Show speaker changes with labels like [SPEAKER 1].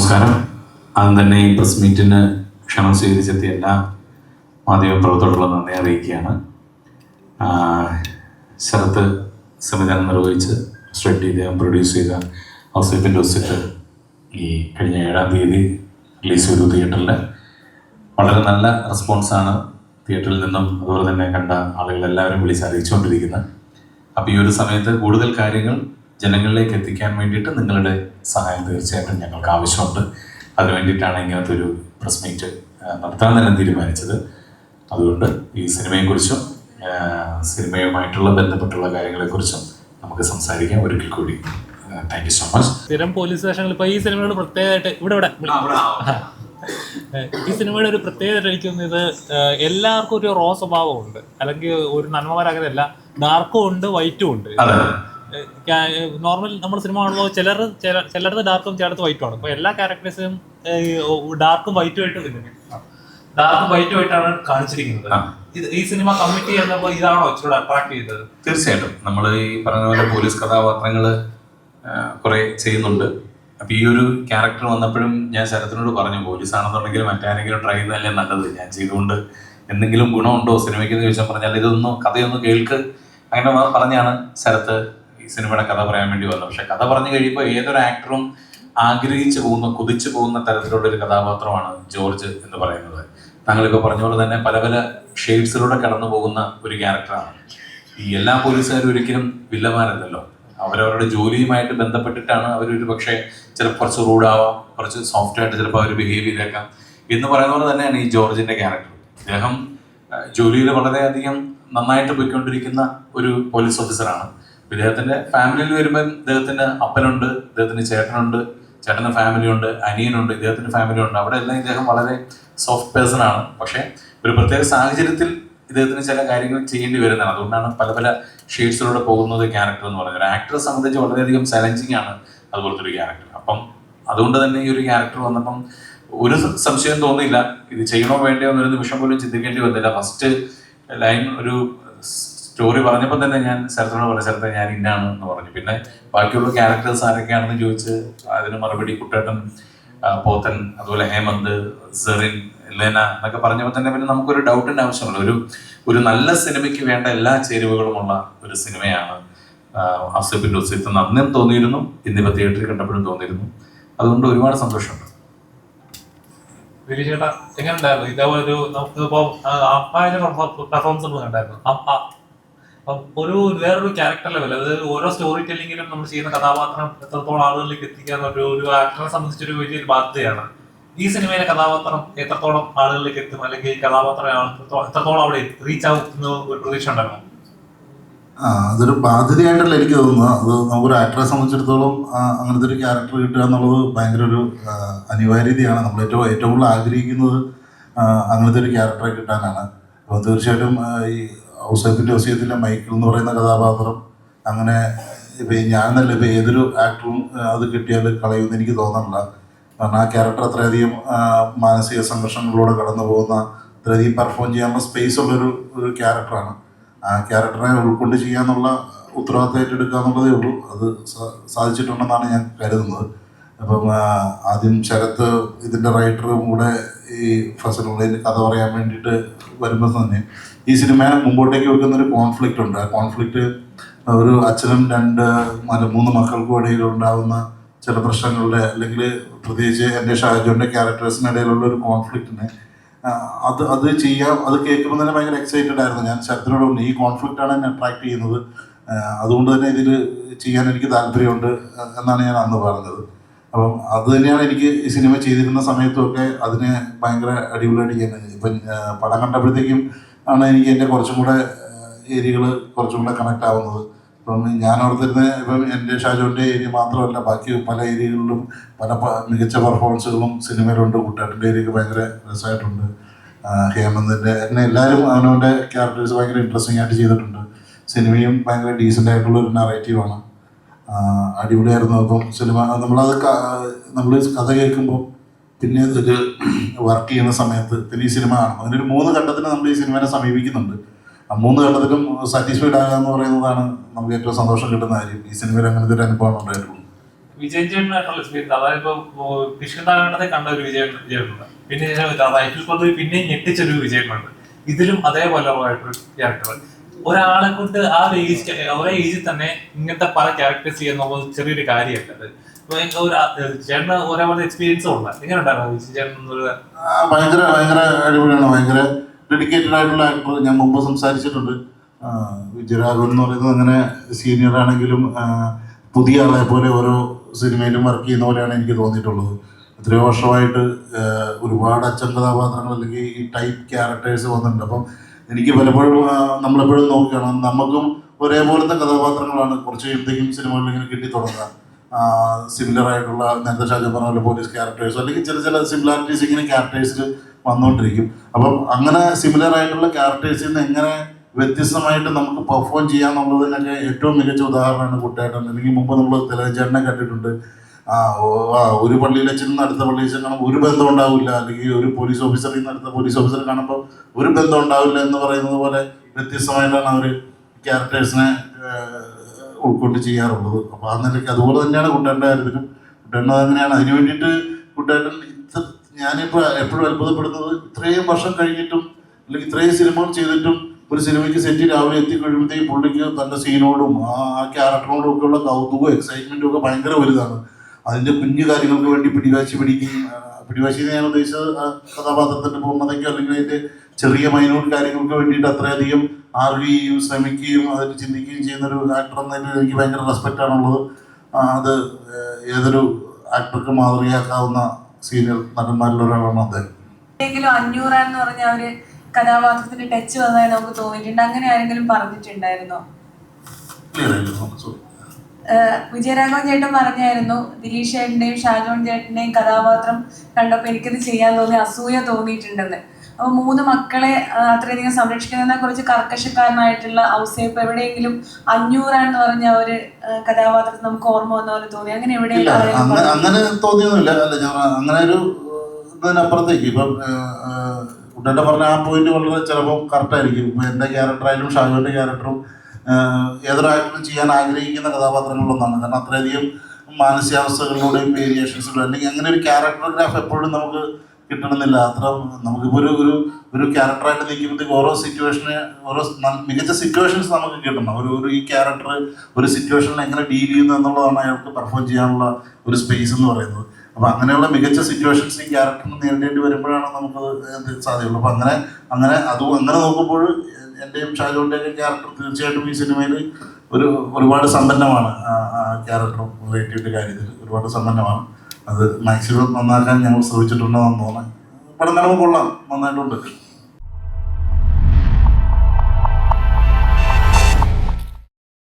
[SPEAKER 1] നമസ്കാരം. അതും തന്നെ ഈ പ്രസ് മീറ്റിന് ക്ഷണം സ്വീകരിച്ചെത്തിയ എല്ലാ മാധ്യമപ്രവർത്തകർക്കും നന്ദി അറിയിക്കുകയാണ്. ശരത്ത് സംവിധാനം നിർവഹിച്ച് സ്ട്രെഡ് ചെയ്ത് പ്രൊഡ്യൂസ് ചെയ്ത ഔസേപ്പിന്റെ ഒസിറ്റ് ഈ കഴിഞ്ഞ ഏഴാം തീയതി റിലീസ് ചെയ്തു തിയേറ്ററിൽ വളരെ നല്ല റെസ്പോൺസാണ് തിയേറ്ററിൽ നിന്നും അതുപോലെ തന്നെ കണ്ട ആളുകളെല്ലാവരും വിളിച്ച് അറിയിച്ചുകൊണ്ടിരിക്കുന്നത്. അപ്പോൾ ഈ ഒരു സമയത്ത് കൂടുതൽ കാര്യങ്ങൾ ജനങ്ങളിലേക്ക് എത്തിക്കാൻ വേണ്ടിയിട്ട് നിങ്ങളുടെ സഹായം തീർച്ചയായിട്ടും ഞങ്ങൾക്ക് ആവശ്യമുണ്ട്. അതിനു വേണ്ടിയിട്ടാണ് ഇങ്ങനത്തെ ഒരു പ്രസ് മീറ്റ് നടത്താൻ തന്നെ തീരുമാനിച്ചത്. അതുകൊണ്ട് ഈ സിനിമയെക്കുറിച്ചും സിനിമയുമായിട്ടുള്ള ബന്ധപ്പെട്ടുള്ള കാര്യങ്ങളെക്കുറിച്ചും നമുക്ക് സംസാരിക്കാം. ഒരിക്കൽ കൂടി താങ്ക് യു സോ മച്ച്
[SPEAKER 2] സ്ഥിരം പോലീസ് സ്റ്റേഷനിൽ ഇപ്പോൾ ഈ സിനിമയോട് പ്രത്യേകമായിട്ട് ഇവിടെ ഇവിടെ ഈ സിനിമയുടെ ഒരു പ്രത്യേകത എനിക്ക് ഇത് എല്ലാവർക്കും ഒരു റോ സ്വഭാവമുണ്ട്. അല്ലെങ്കിൽ ഒരു നന്മമാരാകുന്നതല്ല ഡാർക്കും ഉണ്ട് വൈറ്റും ഉണ്ട്. നോർമൽ നമ്മൾ സിനിമ കാണുമ്പോൾ ചിലർ ചിലടത്ത് ഡാർക്കും ചിലടത്ത് വൈറ്റും ആണ്. അപ്പൊ എല്ലാ ക്യാരക്ടേഴ്സും ഡാർക്കും വൈറ്റും ആയിട്ട് ഡാർക്കും വൈറ്റും ആയിട്ടാണ് കാണിച്ചിരിക്കുന്നത്. ഇത് ഈ സിനിമ കമ്മിറ്റ് ചെയ്യുന്നപ്പോൾ ഇതാണോ ഇച്ചിരി അട്രാക്ട് ചെയ്തത്?
[SPEAKER 1] തീർച്ചയായിട്ടും. നമ്മൾ ഈ പറഞ്ഞ പോലെ പോലീസ് കഥാപാത്രങ്ങൾ കുറെ ചെയ്യുന്നുണ്ട്. അപ്പൊ ഈ ഒരു ക്യാരക്ടർ വന്നപ്പോഴും ഞാൻ ശരത്തിനോട് പറഞ്ഞു പോലീസ് ആണെന്നുണ്ടെങ്കിൽ മറ്റാരെങ്കിലും ട്രൈ ചെയ്യുന്നതല്ലേ നല്ലത്. ഞാൻ ചെയ്തുകൊണ്ട് എന്തെങ്കിലും ഗുണമുണ്ടോ സിനിമയ്ക്ക്? എന്ന് ചോദിച്ചാൽ പറഞ്ഞാൽ ഇതൊന്നും കഥയൊന്നും കേൾക്ക്. അങ്ങനെ പറഞ്ഞാണ് ശരത്ത് സിനിമയുടെ കഥ പറയാൻ വേണ്ടി വന്നു. പക്ഷെ കഥ പറഞ്ഞു കഴിയുമ്പോൾ ഏതൊരു ആക്ടറും ആഗ്രഹിച്ചു പോകുന്ന കുതിച്ചു പോകുന്ന തരത്തിലുള്ള ഒരു കഥാപാത്രമാണ് ജോർജ് എന്ന് പറയുന്നത്. താങ്കളിപ്പോൾ പറഞ്ഞ പോലെ തന്നെ പല പല ഷെയ്ഡ്സിലൂടെ കടന്നു പോകുന്ന ഒരു ക്യാരക്ടറാണ് ഈ എല്ലാ പോലീസുകാരും ഒരിക്കലും വില്ലമാരല്ലല്ലോ അവരവരുടെ ജോലിയുമായിട്ട് ബന്ധപ്പെട്ടിട്ടാണ് അവർ ഒരു പക്ഷേ ചിലപ്പോൾ കുറച്ച് റൂഡാവാം കുറച്ച് സോഫ്റ്റ് ആയിട്ട് ചിലപ്പോൾ അവർ ബിഹേവ് ചെയ്തേക്കാം എന്ന് പറയുന്ന പോലെ തന്നെയാണ് ഈ ജോർജിന്റെ ക്യാരക്ടർ അദ്ദേഹം ജോലിയിൽ വളരെയധികം നന്നായിട്ട് പോയിക്കൊണ്ടിരിക്കുന്ന ഒരു പോലീസ് ഓഫീസറാണ് ഇദ്ദേഹത്തിന്റെ ഫാമിലിയിൽ വരുമ്പോൾ ഇദ്ദേഹത്തിന് അപ്പനുണ്ട് ഇദ്ദേഹത്തിന് ചേട്ടനുണ്ട് ചേട്ടന്റെ ഫാമിലി ഉണ്ട് അനിയനുണ്ട് ഇദ്ദേഹത്തിന്റെ ഫാമിലി ഉണ്ട്. അവിടെ എല്ലാം ഇദ്ദേഹം വളരെ സോഫ്റ്റ് പേഴ്സൺ ആണ്. പക്ഷേ ഒരു പ്രത്യേക സാഹചര്യത്തിൽ ഇദ്ദേഹത്തിന് ചില കാര്യങ്ങൾ ചെയ്യേണ്ടി വരുന്നതാണ്. അതുകൊണ്ടാണ് പല പല ഷെയ്ഡ്സിലൂടെ പോകുന്നത് ക്യാരക്ടർ എന്ന് പറയുന്നത്. ഒരു ആക്ടറെ സംബന്ധിച്ച് വളരെയധികം ചലഞ്ചിങ് ആണ് അതുപോലത്തെ ഒരു ക്യാരക്ടർ അപ്പം അതുകൊണ്ട് തന്നെ ഈ ഒരു ക്യാരക്ടർ വന്നപ്പം ഒരു സംശയം തോന്നിയില്ല. ഇത് ചെയ്യണോ വേണ്ടയോ എന്നൊരു നിമിഷം പോലും ചിന്തിക്കേണ്ടി വന്നില്ല. ഫസ്റ്റ് ലൈൻ ഒരു സ്റ്റോറി പറഞ്ഞപ്പോൾ തന്നെ ഞാൻ ശരത്തിനോട് പറഞ്ഞ ശരത്തെ ഞാൻ ഇന്നാണ് എന്ന് പറഞ്ഞു. പിന്നെ ബാക്കിയുള്ള ക്യാരക്ടേഴ്സ് ആരൊക്കെയാണെന്ന് ചോദിച്ച് അതിന് മറുപടി കുട്ടേട്ടൻ പോത്തൻ അതുപോലെ ഹേമന്ത് സെറിൻ ലെന എന്നൊക്കെ പറഞ്ഞപ്പോൾ തന്നെ പിന്നെ നമുക്കൊരു ഡൗട്ടിന്റെ ആവശ്യമുള്ള ഒരു ഒരു നല്ല സിനിമയ്ക്ക് വേണ്ട എല്ലാ ചേരുവകളും ഉള്ള ഒരു സിനിമയാണ് അഫ്സബിൻ ഉസിത്ത് നന്ദിയും തോന്നിയിരുന്നു ഇന്നിപ്പോ തിയേറ്ററിൽ കണ്ടപ്പോഴും തോന്നിയിരുന്നു. അതുകൊണ്ട് ഒരുപാട് സന്തോഷമുണ്ട്.
[SPEAKER 2] ചേട്ടാ എങ്ങനെ ഉണ്ടായിരുന്നു ഇതേപോലെ ഒരു നമുക്ക് അമ്മായിന്റെ പെർഫോമൻസ് കണ്ടായിരുന്നു? ഒരു വേറൊരു ക്യാരക്ടർ ലെവൽ അതായത് ഓരോ സ്റ്റോറി ടെല്ലിങ്ങിലും നമ്മൾ ചെയ്യുന്ന കഥാപാത്രം എത്രത്തോളം ആളുകളിലേക്ക് എത്തിക്കാൻ ഒരു ഒരു ആക്ടറെ സംബന്ധിച്ചൊരു വലിയൊരു ബാധ്യതയാണ്. ഈ സിനിമയിലെ കഥാപാത്രം എത്രത്തോളം ആളുകളിലേക്ക് എത്തും? അല്ലെങ്കിൽ കഥാപാത്രം എത്രത്തോളം അവിടെ റീച്ച് ആവുന്ന ഒരു പ്രതീക്ഷ
[SPEAKER 3] ആ അതൊരു ബാധ്യതയായിട്ടല്ല എനിക്ക് തോന്നുന്നത്. അത് നമുക്കൊരു ആക്ടറെ സംബന്ധിച്ചിടത്തോളം അങ്ങനത്തെ ഒരു ക്യാരക്ടർ കിട്ടുക എന്നുള്ളത് ഭയങ്കര ഒരു അനിവാര്യതയാണ് നമ്മൾ ഏറ്റവും ഏറ്റവും കൂടുതൽ ആഗ്രഹിക്കുന്നത് അങ്ങനത്തെ ഒരു ക്യാരക്ടറെ കിട്ടാനാണ്. അപ്പോൾ തീർച്ചയായിട്ടും ഈ ഔസേപ്പിന്റെ ഒസിയത്തിലെ മൈക്കിൾ എന്ന് പറയുന്ന കഥാപാത്രം. അങ്ങനെ ഇപ്പം ഞാനെന്നല്ല ഇപ്പം ഏതൊരു ആക്ടറും അത് കിട്ടിയാൽ കളയുമെന്ന് എനിക്ക് തോന്നുന്നില്ല കാരണം ആ ക്യാരക്ടർ അത്രയധികം മാനസിക സംഘർഷങ്ങളിലൂടെ കടന്നു പോകുന്ന അത്രയധികം പെർഫോം ചെയ്യാനുള്ള സ്പേസ് ഉള്ളൊരു ഒരു ക്യാരക്ടറാണ് ആ ക്യാരക്ടറെ ഉൾക്കൊണ്ട് ചെയ്യാന്നുള്ള ഉത്തരവാദിത്തം ഏറ്റെടുക്കുക എന്നുള്ളതേ ഉള്ളൂ. അത് സാധിച്ചിട്ടുണ്ടെന്നാണ് ഞാൻ കരുതുന്നത്. അപ്പം ആദ്യം ശരത്ത് ഇതിന്റെ റൈറ്ററും കൂടെ ഈ ഫസലുള്ളതിന്റെ കഥ പറയാൻ വേണ്ടിയിട്ട് വരുമ്പോൾ തന്നെ ഈ സിനിമ മുമ്പോട്ടേക്ക് വെക്കുന്നൊരു കോൺഫ്ലിക്റ്റ് ഉണ്ട്. ആ കോൺഫ്ലിക്റ്റ് ഒരു അച്ഛനും രണ്ട് മൂന്ന് മക്കൾക്കും ഇടയിൽ ഉണ്ടാകുന്ന ചില പ്രശ്നങ്ങളുടെ അല്ലെങ്കിൽ പ്രത്യേകിച്ച് എന്റെ ഷാജോന്റെ ക്യാരക്ടേഴ്സിനിടയിലുള്ള ഒരു കോൺഫ്ലിക്റ്റിനെ അത് അത് ചെയ്യാം അത് കേൾക്കുമ്പോൾ തന്നെ ഭയങ്കര എക്സൈറ്റഡ് ആയിരുന്നു. ഞാൻ ശരത്തിനോട് പറഞ്ഞു ഈ കോൺഫ്ലിക്റ്റാണ് എന്നെ അട്രാക്ട് ചെയ്യുന്നത്. അതുകൊണ്ട് തന്നെ ഇതിൽ ചെയ്യാൻ എനിക്ക് താല്പര്യമുണ്ട് എന്നാണ് ഞാൻ അന്ന് പറഞ്ഞത്. അപ്പം അത് തന്നെയാണ് എനിക്ക് ഈ സിനിമ ചെയ്തിരുന്ന സമയത്തൊക്കെ അതിന് ഭയങ്കര അടിപൊളിയായിട്ട് കഴിഞ്ഞത്. ഇപ്പം പടം കണ്ടപ്പോഴത്തേക്കും ആണ് എനിക്ക് എന്റെ കുറച്ചും കൂടെ ഏരിയകൾ കുറച്ചും കൂടെ കണക്ട് ആവുന്നത്. ഇപ്പം ഞാൻ ഓർത്തിരുന്ന ഇപ്പം എന്റെ ഷാജോന്റെ ഏരിയ മാത്രമല്ല ബാക്കി പല ഏരിയകളിലും പല മികച്ച പെർഫോമൻസുകളും സിനിമയിലുണ്ട്. കുട്ടാട്ടിന്റെ ഏരിയക്ക് ഭയങ്കര രസമായിട്ടുണ്ട്. ഹേമന്തിന്റെ എന്നെ എല്ലാവരും അവനവന്റെ ക്യാരക്ടേഴ്സ് ഭയങ്കര ഇൻട്രസ്റ്റിംഗ് ആയിട്ട് ചെയ്തിട്ടുണ്ട്. സിനിമയും ഭയങ്കര ഡീസന്റ് ആയിട്ടുള്ള ഒരു നറേറ്റീവാണ് അടിപൊളിയായിരുന്നു അപ്പം സിനിമ. നമ്മളത് നമ്മൾ കഥ കേൾക്കുമ്പോൾ പിന്നെ ഒരു വർക്ക് ചെയ്യുന്ന സമയത്ത് പിന്നെ ഈ സിനിമ കാണും അതിനൊരു മൂന്ന് ഘട്ടത്തിന് നമ്മൾ ഈ സിനിമയെ സമീപിക്കുന്നുണ്ട്. ആ മൂന്ന് ഘട്ടത്തിലും സാറ്റിസ്ഫൈഡ് ആകുക എന്ന് പറയുന്നതാണ് നമുക്ക് ഏറ്റവും സന്തോഷം കിട്ടുന്ന കാര്യം. ഈ സിനിമയിൽ അങ്ങനത്തെ ഒരു അനുഭവം ഉണ്ടായിട്ടുള്ളൂ.
[SPEAKER 2] വിജയൻ ചേട്ടനായിട്ടുള്ള എക്സ്പീരിയൻസ് അതായത് കണ്ട ഒരു വിജയൻ വിജയനുണ്ട്. പിന്നെ റൈഫിൾ ഞെട്ടിച്ചൊരു വിജയനുണ്ട്. ഇതിലും അതേപോലെ ക്യാരക്ടർ ഒരാളെ കൊണ്ട് ആ ഏജ് ഒരേ ഏജിൽ തന്നെ ഇങ്ങനത്തെ പല ക്യാരക്ടേഴ്സ് ചെയ്യുന്ന ചെറിയൊരു കാര്യമല്ല അത് ഒരു ആ, ചേട്ടന് ഒരേപോലെ എക്സ്പീരിയൻസും
[SPEAKER 3] ഭയങ്കര ഭയങ്കര അടിപൊളിയാണ്. ഭയങ്കര ഡെഡിക്കേറ്റഡ് ആയിട്ടുള്ള ആക്ടർ ഞാൻ മുമ്പ് സംസാരിച്ചിട്ടുണ്ട്. വിജയരാഘവൻ എന്ന് പറയുന്നത് അങ്ങനെ സീനിയർ ആണെങ്കിലും പുതിയ ആളെ പോലെ ഓരോ സിനിമയിലും വർക്ക് ചെയ്യുന്ന പോലെയാണ് എനിക്ക് തോന്നിയിട്ടുള്ളത്. എത്രയോ വർഷമായിട്ട് ഒരുപാട് അച്ഛൻ കഥാപാത്രങ്ങൾ അല്ലെങ്കിൽ ഈ ടൈപ്പ് ക്യാരക്ടേഴ്സ് വന്നിട്ടുണ്ട്. അപ്പം എനിക്ക് പലപ്പോഴും നമ്മളെപ്പോഴും നോക്കുകയാണ്. നമുക്കും ഒരേപോലത്തെ കഥാപാത്രങ്ങളാണ് കുറച്ച് കഴിയുമ്പോഴത്തേക്കും സിനിമകളിൽ ഇങ്ങനെ കിട്ടി തുടങ്ങുക. സിമിലർ ആയിട്ടുള്ള നേരത്തെ ഷാജ പറഞ്ഞ പോലെ പോലീസ് ക്യാരക്ടേഴ്സ് അല്ലെങ്കിൽ ചില ചില സിമിലാരിറ്റീസ് ഇങ്ങനെ ക്യാരക്ടേഴ്സിൽ വന്നുകൊണ്ടിരിക്കും അപ്പം അങ്ങനെ സിമിലർ ആയിട്ടുള്ള ക്യാരക്ടേഴ്സിൽ നിന്ന് എങ്ങനെ വ്യത്യസ്തമായിട്ട് നമുക്ക് പെർഫോം ചെയ്യാന്നുള്ളതിനൊക്കെ ഏറ്റവും മികച്ച ഉദാഹരണമാണ് കുട്ടേട്ടൻ അല്ലെങ്കിൽ മുമ്പ് നമ്മൾ തെലഞ്ചേട്ടനെ കണ്ടിട്ടുണ്ട്. ആ ഒരു പള്ളിയിൽ ചെന്ന് അടുത്ത പള്ളിയിൽ കാണുമ്പോൾ ഒരു ബന്ധം ഉണ്ടാവില്ല. അല്ലെങ്കിൽ ഒരു പോലീസ് ഓഫീസറിൽ നിന്ന് അടുത്ത പോലീസ് ഓഫീസറെ കാണുമ്പോൾ ഒരു ബന്ധം ഉണ്ടാവില്ല എന്ന് പറയുന്നത് പോലെ വ്യത്യസ്തമായിട്ടാണ് അവർ ക്യാരക്ടേഴ്സിനെ ഉൾക്കൊണ്ട് ചെയ്യാറുള്ളത്. അപ്പോൾ ആ നിലയ്ക്ക് അതുപോലെ തന്നെയാണ് കുട്ടേട്ടന്റെ കാര്യത്തിലും കുട്ടേട്ടൻ അങ്ങനെയാണ്. അതിന് വേണ്ടിയിട്ട് കുട്ടേട്ടൻ ഇത്ര ഞാനിപ്പോൾ എപ്പോഴും അത്ഭുതപ്പെടുന്നത് ഇത്രയും വർഷം കഴിഞ്ഞിട്ടും അല്ലെങ്കിൽ ഇത്രയും സിനിമകൾ ചെയ്തിട്ടും ഒരു സിനിമയ്ക്ക് സെറ്റ് രാവിലെ എത്തിക്കഴിയുമ്പോഴത്തേക്ക് പുള്ളിക്ക് തന്റെ സീനോടും ആ ക്യാരക്ടറിനോടും ഒക്കെയുള്ള കൗതുകവും എക്സൈറ്റ്മെന്റും ഒക്കെ ഭയങ്കര വലുതാണ്. അതിന്റെ കുഞ്ഞു കാര്യങ്ങൾക്ക് വേണ്ടി പിടിവാശി പിടിക്കുകയും പിടിവാശി ഞാൻ ഉദ്ദേശിച്ചത് കഥാപാത്രത്തിന്റെ കഥാപാത്രത്തിന്റെ പൂർണതയ്ക്കോ അല്ലെങ്കിൽ അതിന്റെ ചെറിയ മൈനൂട്ട് കാര്യങ്ങൾക്ക് വേണ്ടിയിട്ട് അത്രയധികം ആർവിയും ശ്രമിക്കുകയും അതിൽ ചിന്തിക്കുകയും ചെയ്യുന്ന ഒരു ആക്ടർ എന്നതിന് എനിക്ക് ഭയങ്കര റെസ്പെക്റ്റ് ആണുള്ളത്. ആ, അത് ഏതൊരു ആക്ടർക്ക് മാതൃകയാക്കാവുന്ന സീനിയർ നടന്മാരിൽ ഒരാളാണ് അദ്ദേഹം.
[SPEAKER 4] അഞ്ഞൂറാന്ന് പറഞ്ഞ ആ ഒരു കഥാപാത്രത്തിന് ടച്ച് വന്നതായി നമുക്ക് തോന്നിയിട്ടുണ്ട്. അങ്ങനെ ആരെങ്കിലും പറഞ്ഞിട്ടുണ്ടായിരുന്നോ?
[SPEAKER 3] ക്ലിയർ ആയിരുന്നു
[SPEAKER 4] വിജയരാഘവൻ ചേട്ടൻ പറഞ്ഞായിരുന്നു ദിലീഷ് ചേട്ടന്റെയും ഷാജോൺ ചേട്ടന്റെയും കഥാപാത്രം കണ്ടപ്പോൾ എനിക്കത് ചെയ്യാൻ തോന്നി അസൂയ തോന്നിയിട്ടുണ്ടെന്ന്. അപ്പൊ മൂന്ന് മക്കളെ അത്രയധികം സംരക്ഷിക്കുന്നതിനെ കുറിച്ച് കർക്കശക്കാരനായിട്ടുള്ള ഔസേപ്പ് എവിടെയെങ്കിലും അഞ്ഞൂറാണെന്ന് പറഞ്ഞ ആ ഒരു കഥാപാത്രത്തിൽ നമുക്ക് ഓർമ്മ വന്ന പോലെ തോന്നി. അങ്ങനെ എവിടെയെങ്കിലും
[SPEAKER 3] അങ്ങനെ? തോന്നിയൊന്നുമില്ല. അല്ല ഞാൻ അങ്ങനെ ഒരു ഇതിനപ്പുറത്തേക്ക് ഇപ്പം കുട്ടേട്ട പറഞ്ഞ ആ പോയിന്റ് വളരെ ചിലപ്പോൾ കറക്റ്റ് ആയിരിക്കും. എന്റെ എന്റെ ക്യാരക്ടറായാലും ഷാജുവിന്റെ ക്യാരക്ടറും ഏതൊരു ആക്ടറും ചെയ്യാൻ ആഗ്രഹിക്കുന്ന കഥാപാത്രങ്ങളൊന്നാണ്. കാരണം അത്രയധികം മാനസികാവസ്ഥകളിലൂടെയും വേരിയേഷൻസിലൂടെ അല്ലെങ്കിൽ അങ്ങനെ ഒരു ക്യാരക്ടർ ഗ്രാഫ് എപ്പോഴും നമുക്ക് കിട്ടണമെന്നില്ല. അത്ര നമുക്കിപ്പോൾ ഒരു ഒരു ഒരു ക്യാരക്ടറായിട്ട് നിൽക്കുമ്പോഴത്തേക്ക് ഓരോ സിറ്റുവേഷന് ഓരോ മികച്ച സിറ്റുവേഷൻസ് നമുക്ക് കിട്ടണം. ഒരു ഒരു ഈ ക്യാരക്ടർ ഒരു സിറ്റുവേഷനിൽ എങ്ങനെ ഡീൽ ചെയ്യുന്നു എന്നുള്ളതാണ് അയാൾക്ക് പെർഫോം ചെയ്യാനുള്ള ഒരു സ്പേസ് എന്ന് പറയുന്നത്. അപ്പോൾ അങ്ങനെയുള്ള മികച്ച സിറ്റുവേഷൻസ് ഈ ക്യാരക്ടറിന് നേരിടേണ്ടി വരുമ്പോഴാണ് നമുക്ക് സാധ്യമുള്ളൂ അപ്പോൾ അങ്ങനെ അങ്ങനെ അതും അങ്ങനെ നോക്കുമ്പോൾ എന്റെയും ഷാജോന്റെയൊക്കെ ക്യാരക്ടർ തീർച്ചയായിട്ടും ഈ സിനിമയിൽ ഒരു ഒരുപാട് സമ്പന്നമാണ്. ക്യാരക്ടറും റിലേറ്റീവിന്റെ കാര്യത്തിൽ ഒരുപാട് സമ്പന്നമാണ്. അത് മാക്സിമം നന്നാക്കാൻ ഞങ്ങൾ ശ്രമിച്ചിട്ടുണ്ടോ എന്ന് തോന്നുന്നു പടം നിലവ് കൊള്ളാം. നന്നായിട്ടുണ്ട്.